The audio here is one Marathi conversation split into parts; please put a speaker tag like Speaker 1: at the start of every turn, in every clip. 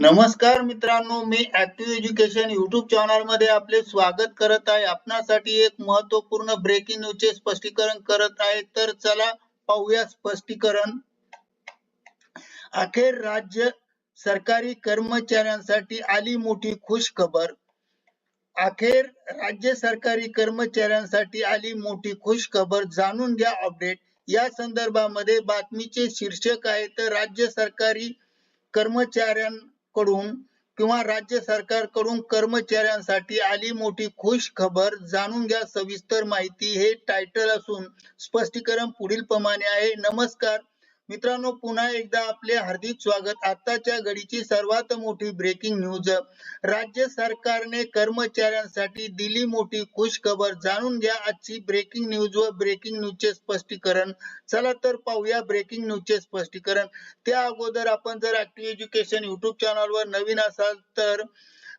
Speaker 1: नमस्कार मित्रांनो मी ऍक्टिव्ह एज्युकेशन युट्यूब चॅनलमध्ये आपले स्वागत करत आहे. आपणासाठी एक महत्त्वपूर्ण ब्रेकिंग न्यूजचे स्पष्टीकरण करत आहे. तर चला पाहूया स्पष्टीकरण. अखेर राज्य सरकारी कर्मचाऱ्यांसाठी आली मोठी खुश खबर अखेर राज्य सरकारी कर्मचाऱ्यांसाठी आली मोठी खुश खबर जाणून घ्या अपडेट या संदर्भामध्ये बातमीचे शीर्षक आहे तर राज्य सरकारी कडून किंवा राज्य सरकारकडून कर्मचाऱ्यांसाठी आली मोठी खुश खबर जाणून घ्या. सविस्तर माहिती हे टायटल असून स्पष्टीकरण पुढील प्रमाणे आहे. नमस्कार. मित्रांनो पुन्हा एकदा आपले हार्दिक स्वागत. आताच्या घडीची सर्वात मोठी ब्रेकिंग न्यूज राज्य सरकारने कर्मचाऱ्यांसाठी दिली मोठी खुश खबर जाणून घ्या आजची ब्रेकिंग न्यूज व ब्रेकिंग न्यूजचे स्पष्टीकरण. चला तर पाहूया ब्रेकिंग न्यूजचे स्पष्टीकरण. त्या अगोदर आपण जर ऍक्टिव्ह एज्युकेशन युट्यूब चॅनलवर नवीन असाल तर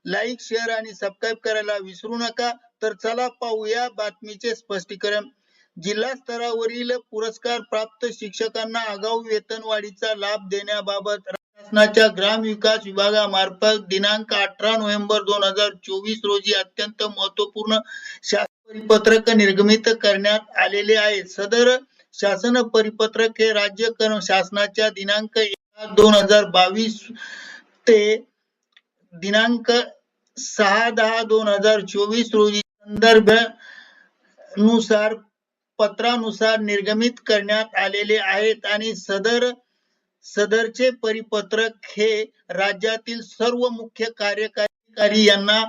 Speaker 1: लाईक शेअर आणि सबस्क्राईब करायला विसरू नका. तर चला पाहूया बातमीचे स्पष्टीकरण. जिल्हा स्तरावरील पुरस्कार प्राप्त शिक्षकांना आगाऊ वेतनवाढीचा लाभ देण्याबाबत शासनाच्या ग्राम विकास विभागामार्फत दिनांक अठरा नोव्हेंबर दोन हजार चोवीस रोजी अत्यंत महत्त्वपूर्ण शासन परिपत्रक निर्गमित करण्यात आलेले आहे. सदर शासन परिपत्रक हे राज्य शासनाच्या दिनांक दोन हजार बावीस ते दिनांक सहा दहा दोन हजार चोवीस रोजी संदर्भनुसार पत्रानुसार निर्गमित करण्यात आलेले आहेत आणि सदर सदरचे परिपत्रक हे राज्यातील सर्व मुख्य कार्यकारी यांना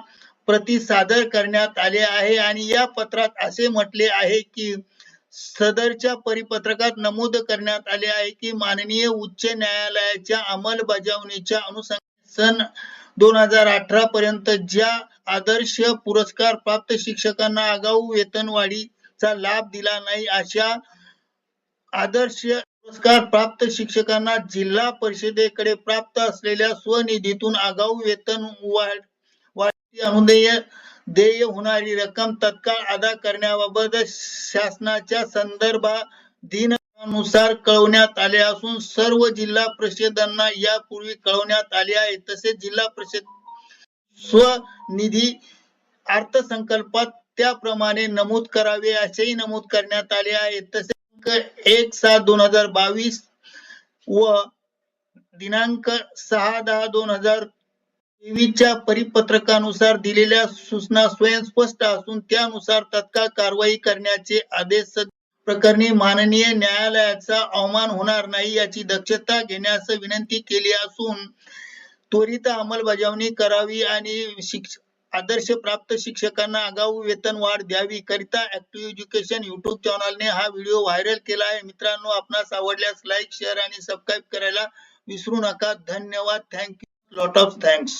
Speaker 1: प्रति सादर करण्यात आले आहे आणि या पत्रात असे म्हटले आहे की सदरच्या परिपत्रकात नमूद करण्यात आले आहे की माननीय उच्च न्यायालयाच्या अंमलबजावणीच्या अनुषंगाने सन दोन हजार अठरा पर्यंत ज्या आदर्श पुरस्कार प्राप्त शिक्षकांना आगाऊ वेतनवाढी चा लाभ दिला नाही अशा आदर्श पुरस्कार प्राप्त शिक्षकांना जिल्हा परिषदेकडे प्राप्त असलेल्या स्वनिधीतून आगाऊ वेतन वाढ अनुदेय देय होणारी रक्कम तत्काळ अदा करण्याबाबत शासनाच्या संदर्भाधीनुसार कळवण्यात आले असून सर्व जिल्हा परिषदांना यापूर्वी कळवण्यात आले आहे. तसेच जिल्हा परिषद स्वनिधी अर्थसंकल्पात त्याप्रमाणे नमूद करावे असेही नमूद करण्यात आले आहे. तसेच एक सात दोन हजार बावीस व दिनांक सहा दहा दोन हजार तेवीसच्या परिपत्रकानुसार दिलेल्या सूचना स्वयंस्पष्ट असून त्यानुसार तत्काळ कारवाई करण्याचे आदेश प्रकरणी माननीय न्यायालयाचा अवमान होणार नाही याची दक्षता घेण्यास विनंती केली असून त्वरित अंमलबजावणी करावी आणि शिक्ष आदर्श प्राप्त शिक्षकांना आगाऊ वेतन वाढ द्यावी करिता ऍक्टिव्ह एज्युकेशन युट्यूब चॅनलने हा व्हिडिओ व्हायरल केला आहे. मित्रांनो आपणास आवडल्यास लाईक शेअर आणि सबस्क्राईब करायला विसरू नका. धन्यवाद. Thank you lot of thanks